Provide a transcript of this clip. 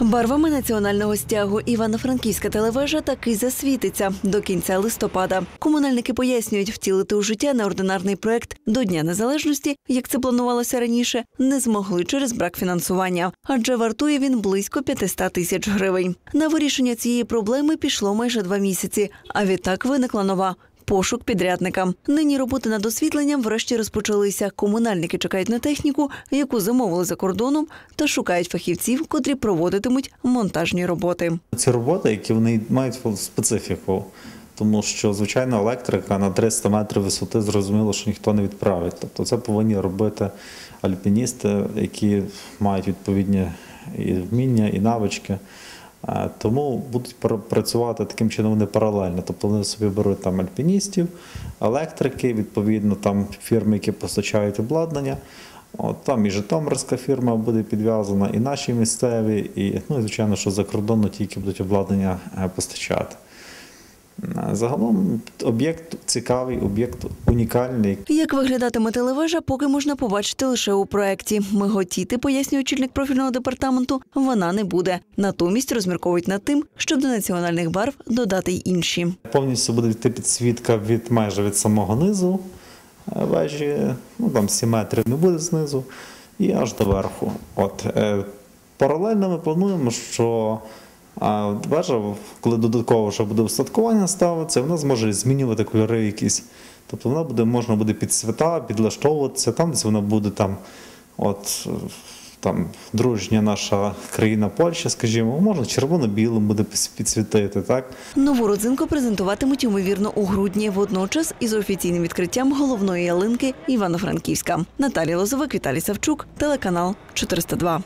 Барвами національного стягу Івано-Франківська телевежа таки засвітиться до кінця листопада. Комунальники пояснюють, втілити у життя неординарний проект до Дня Незалежності, як це планувалося раніше, не змогли через брак фінансування, адже вартує він близько 500 тисяч гривень. На вирішення цієї проблеми пішло майже два місяці. А відтак виникла нова. Пошук підрядника. Нині роботи над освітленням врешті розпочалися. Комунальники чекають на техніку, яку замовили за кордоном, та шукають фахівців, котрі проводитимуть монтажні роботи. Ці роботи, які вони мають специфіку, тому що звичайна електрика на 300 метрів висоти зрозуміло, що ніхто не відправить. Тобто це повинні робити альпіністи, які мають відповідні і вміння, і навички. Е, Тому будуть працювати таким чином вони паралельно. Тобто вони собі беруть там альпіністів, електрики, відповідно, там фірми, які постачають обладнання. От там і Житомирська фірма буде підв'язана, і наші місцеві, і ну і звичайно, що за кордону тільки будуть обладнання е, постачати. Загалом об'єкт цікавий, об'єкт унікальний. Як виглядатиме телевежа, поки можна побачити лише у проєкті. Миготіти, пояснює очільник профільного департаменту, вона не буде. Натомість розмірковують над тим, щоб до національних барв додати й інші. Повністю буде йти підсвітка від майже від самого низу е, вежі, ну там 7 метрів не буде знизу, і аж до верху. От, е, паралельно ми плануємо, що а, вежа, коли додатково вже буде устаткування ставитися, вона зможе змінювати кольори якісь. Тобто вона буде, можна буде під свята, підлаштовуватися, там десь вона буде там, от, там дружня наша країна Польща, скажімо, можна червоно-білим буде підсвітити, так? Нову родзинку презентуватимуть ймовірно у грудні, водночас із офіційним відкриттям головної ялинки Івано-Франківська. Наталія Лозовик, Віталій Савчук, телеканал 402.